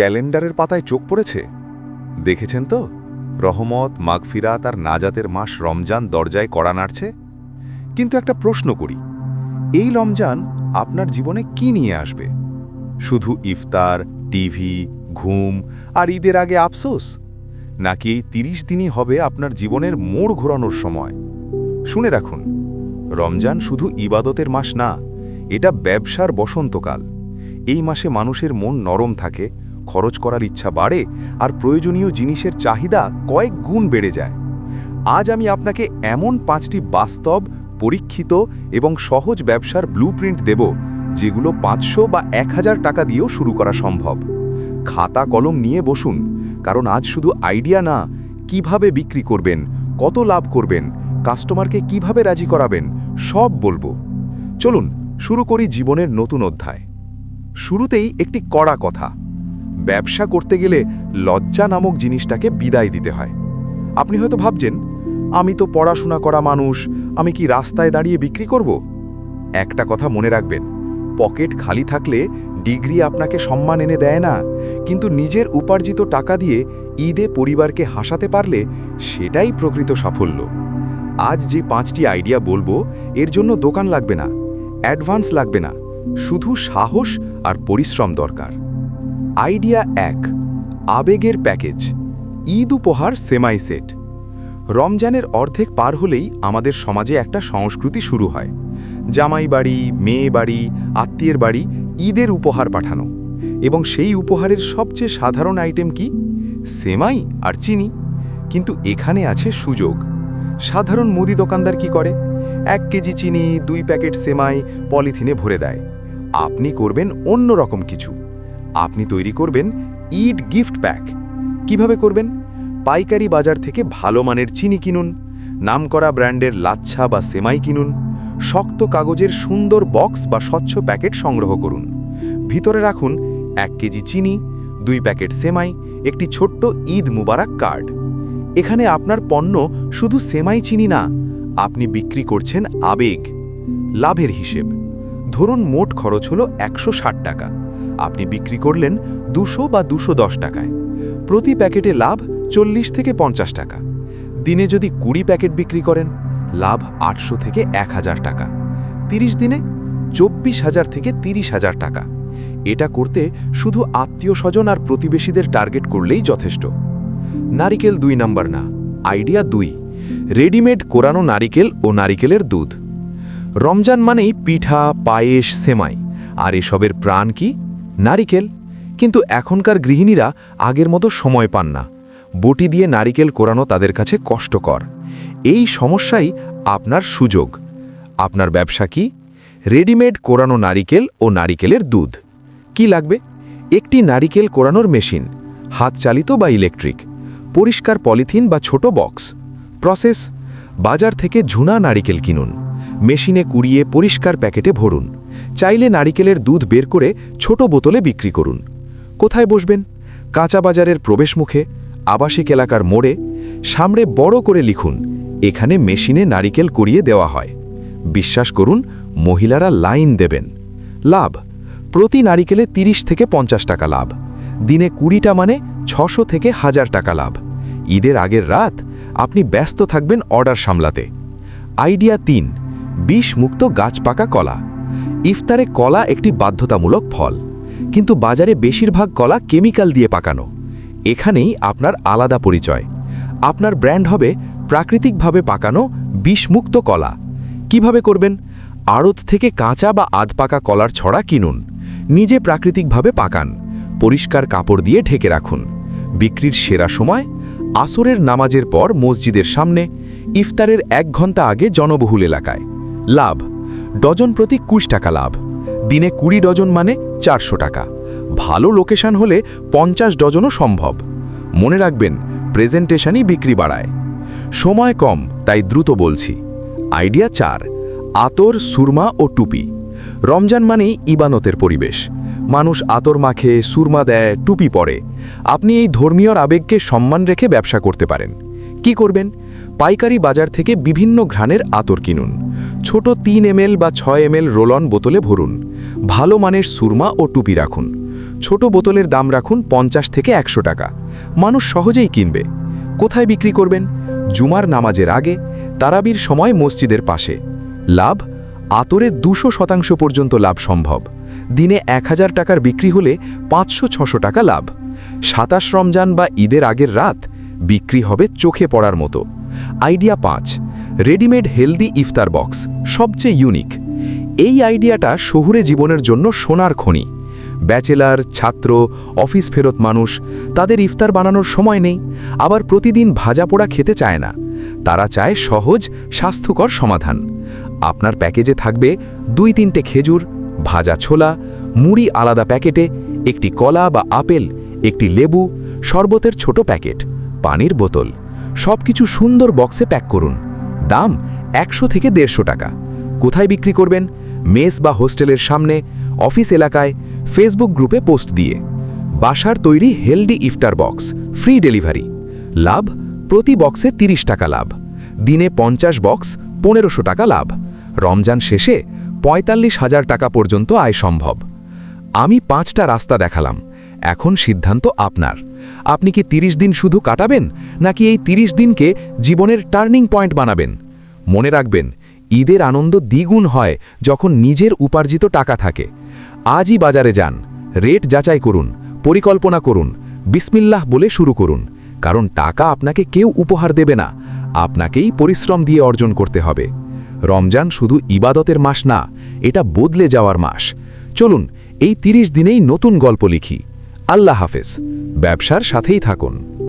ক্যালেন্ডারের পাতায় চোখ পড়েছে? দেখেছেন তো? রহমত, মাগফিরাত আর নাজাতের মাস রমজান দরজায় কড়া নাড়ছে? কিন্তু একটা প্রশ্ন করি, এই রমজান আপনার জীবনে কি নিয়ে আসবে? শুধু ইফতার, টিভি, ঘুম আর ঈদের আগে আফসোস? নাকি এই তিরিশ দিনই হবে আপনার জীবনের মোড় ঘোরানোর সময়? শুনে রাখুন, রমজান শুধু ইবাদতের মাস না, এটা ব্যবসার বসন্তকাল। এই মাসে মানুষের মন নরম থাকে খরচ করার ইচ্ছা বাড়ে আর প্রয়োজনীয় জিনিসের চাহিদা কয়েক গুণ বেড়ে যায়। আজ আমি আপনাকে এমন পাঁচটি বাস্তব, পরীক্ষিত এবং সহজ ব্যবসার ব্লুপ্রিন্ট দেব, যেগুলো পাঁচশো বা এক হাজার টাকা দিয়েও শুরু করা সম্ভব। খাতা কলম নিয়ে বসুন, কারণ আজ শুধু আইডিয়া না, কীভাবে বিক্রি করবেন, কত লাভ করবেন কাস্টমারকে কীভাবে রাজি করাবেন, সব বলব। চলুন, শুরু করি জীবনের নতুন অধ্যায়। শুরুতেই একটি কড়া কথা। ব্যবসা করতে গেলে লজ্জা নামক জিনিসটাকে বিদায় দিতে হয়। আপনি হয়তো ভাবছেন, আমি তো পড়াশোনা করা মানুষ, আমি কি রাস্তায় দাঁড়িয়ে বিক্রি করব? একটা কথা মনে রাখবেন, পকেট খালি থাকলে ডিগ্রি আপনাকে সম্মান এনে দেয় না, কিন্তু নিজের উপার্জিত টাকা দিয়ে ঈদে পরিবারকে হাসাতে পারলে সেটাই প্রকৃত সাফল্য। আজ যে পাঁচটি আইডিয়া বলব, এর জন্য দোকান লাগবে না, অ্যাডভান্স লাগবে না, শুধু সাহস আর পরিশ্রম দরকার। আইডিয়া এক, আবেগের প্যাকেজ, ঈদ উপহার সেমাই সেট রমজানের অর্ধেক পার হলেই আমাদের সমাজে একটা সংস্কৃতি শুরু হয়। জামাই বাড়ি, মেয়ে বাড়ি, আত্মীয়ের বাড়ি, ঈদের উপহার পাঠানো। এবং সেই উপহারের সবচেয়ে সাধারণ আইটেম কি? সেমাই আর চিনি। কিন্তু এখানে আছে সুযোগ। সাধারণ মুদি দোকানদার কি করে? এক কেজি চিনি, দুই প্যাকেট সেমাই, পলিথিনে ভরে দেয়। আপনি করবেন অন্য রকম কিছু। আপনি তৈরি করবেন ইট গিফট প্যাক কীভাবে করবেন? পাইকারি বাজার থেকে ভালো মানের চিনি কিনুন, নামকরা ব্র্যান্ডের লাচ্ছা বা সেমাই কিনুন, শক্ত কাগজের সুন্দর বক্স বা স্বচ্ছ প্যাকেট সংগ্রহ করুন। ভিতরে রাখুন এক কেজি চিনি, দুই প্যাকেট সেমাই, একটি ছোট্ট ঈদ মুবারক কার্ড। এখানে আপনার পণ্য শুধু সেমাই চিনি না, আপনি বিক্রি করছেন আবেগ, লাভের হিসেব। ধরুন মোট খরচ হলো একশো টাকা। আপনি বিক্রি করলেন দুশো বা দুশো দশ টাকায়। প্রতি প্যাকেটে লাভ চল্লিশ থেকে পঞ্চাশ টাকা। দিনে যদি কুড়ি প্যাকেট বিক্রি করেন, লাভ আটশো থেকে এক হাজার টাকা। তিরিশ দিনে চব্বিশ হাজার থেকে তিরিশ হাজার টাকা। এটা করতে শুধু আত্মীয় স্বজন আর প্রতিবেশীদের টার্গেট করলেই যথেষ্ট। নারিকেল দুই নাম্বার না, আইডিয়া দুই। রেডিমেড কোরানো নারিকেল ও নারিকেলের দুধ। রমজান মানেই পিঠা, পায়েস, সেমাই। আর এসবের প্রাণ কি? নারিকেল? কিন্তু এখনকার গৃহিণীরা আগের মতো সময় পান না। বটি দিয়ে নারিকেল কোরানো তাদের কাছে কষ্টকর। এই সমস্যাই আপনার সুযোগ। আপনার ব্যবসা কি? রেডিমেড কোরানো নারিকেল ও নারিকেলের দুধ। কি লাগবে? একটি নারিকেল কোরানোর মেশিন হাত চালিত বা ইলেকট্রিক, পরিষ্কার পলিথিন বা ছোট বক্স, প্রসেস, বাজার থেকে ঝুনা নারিকেল কিনুন, মেশিনে কুড়িয়ে পরিষ্কার প্যাকেটে ভরুন। চাইলে নারিকেলের দুধ বের করে ছোট বোতলে বিক্রি করুন। কোথায় বসবেন? কাঁচা বাজারের প্রবেশমুখে আবাসিক এলাকার মোড়ে, সামনে বড় করে লিখুন, এখানে মেশিনে নারিকেল করিয়ে দেওয়া হয়। বিশ্বাস করুন, মহিলারা লাইন দেবেন। লাভ, প্রতি নারিকেলে ৩০ থেকে পঞ্চাশ টাকা লাভ। দিনে কুড়িটা মানে ছশো থেকে হাজার টাকা লাভ। ঈদের আগের রাত আপনি ব্যস্ত থাকবেন অর্ডার সামলাতে। আইডিয়া তিন, বিষ মুক্ত গাছ পাকা কলা। ইফতারে কলা একটি বাধ্যতামূলক ফল। কিন্তু বাজারে বেশিরভাগ কলা কেমিক্যাল দিয়ে পাকানো। এখানেই আপনার আলাদা পরিচয়। আপনার ব্র্যান্ড হবে প্রাকৃতিকভাবে পাকানো বিষমুক্ত কলা। কীভাবে করবেন? আড়ত থেকে কাঁচা বা আধপাকা কলার ছড়া কিনুন। নিজে প্রাকৃতিকভাবে পাকান। পরিষ্কার কাপড় দিয়ে ঢেকে রাখুন। বিক্রির সেরা সময়, আসরের নামাজের পর মসজিদের সামনে, ইফতারের এক ঘণ্টা আগে জনবহুল এলাকায়। লাভ ডজন প্রতি কুশ টাকা লাভ। দিনে কুড়ি ডজন মানে চারশো টাকা। ভালো লোকেশন হলে পঞ্চাশ ডজনও সম্ভব। মনে রাখবেন, প্রেজেন্টেশনই বিক্রি বাড়ায়। সময় কম, তাই দ্রুত বলছি। আইডিয়া চার, আতর, সুরমা ও টুপি। রমজান মানেই ইবানতের পরিবেশ। মানুষ আতর মাখে, সুরমা দেয়, টুপি পরে। আপনি এই ধর্মীয় আবেগকে সম্মান রেখে ব্যবসা করতে পারেন। কি করবেন? পাইকারি বাজার থেকে বিভিন্ন ঘ্রাণের আতর কিনুন। ছোট তিন এমএল বা ছয় এমএল রোলন বোতলে ভরুন। ভালো মানের সুরমা ও টুপি রাখুন। ছোট বোতলের দাম রাখুন পঞ্চাশ থেকে একশো টাকা। মানুষ সহজেই কিনবে। কোথায় বিক্রি করবেন? জুমার নামাজের আগে, তারাবির সময় মসজিদের পাশে। লাভ? আতরে দুশো শতাংশ পর্যন্ত লাভ সম্ভব। দিনে এক হাজার টাকার বিক্রি হলে পাঁচশো ছশো টাকা লাভ। সাতাশ রমজান বা ঈদের আগের রাত, বিক্রি হবে চোখে পড়ার মতো। আইডিয়া পাঁচ। রেডিমেড হেলদি ইফতার বক্স, সবচেয়ে ইউনিক। এই আইডিয়াটা শহুরে জীবনের জন্য সোনার খনি। ব্যাচেলার, ছাত্র, অফিস ফেরত মানুষ, তাদের ইফতার বানানোর সময় নেই, আবার প্রতিদিন ভাজা পোড়া খেতে চায় না। তারা চায় সহজ, স্বাস্থ্যকর সমাধান। আপনার প্যাকেজে থাকবে দুই তিনটে খেজুর, ভাজা ছোলা, মুড়ি আলাদা প্যাকেটে, একটি কলা বা আপেল, একটি লেবু, শরবতের ছোট প্যাকেট, পানির বোতল। সবকিছু সুন্দর বক্সে প্যাক করুন। দাম একশো থেকে দেড়শো টাকা। কোথায় বিক্রি করবেন? মেস বা হোস্টেলের সামনে, অফিস এলাকায়, ফেসবুক গ্রুপে পোস্ট দিয়ে। বাসার তৈরি হেলদি ইফতার বক্স, ফ্রি ডেলিভারি। লাভ, প্রতি বক্সে ৩০ টাকা লাভ। দিনে পঞ্চাশ বক্স, পনেরোশো টাকা লাভ। রমজান শেষে পঁয়তাল্লিশ হাজার টাকা পর্যন্ত আয় সম্ভব। আমি পাঁচটা রাস্তা দেখালাম। এখন সিদ্ধান্ত আপনার। আপনি কি ৩০ দিন শুধু কাটাবেন, নাকি এই ৩০ দিনকে জীবনের টার্নিং পয়েন্ট বানাবেন? মনে রাখবেন, ঈদের আনন্দ দ্বিগুণ হয় যখন নিজের উপার্জিত টাকা থাকে। আজই বাজারে যান, রেট যাচাই করুন, পরিকল্পনা করুন, বিসমিল্লাহ বলে শুরু করুন। কারণ টাকা আপনাকে কেউ উপহার দেবে না, আপনাকেই পরিশ্রম দিয়ে অর্জন করতে হবে। রমজান শুধু ইবাদতের মাস না, এটা বদলে যাওয়ার মাস। চলুন, এই ৩০ দিনেই নতুন গল্প লিখি। আল্লাহ হাফেজ। ব্যবসার সাথেই থাকুন।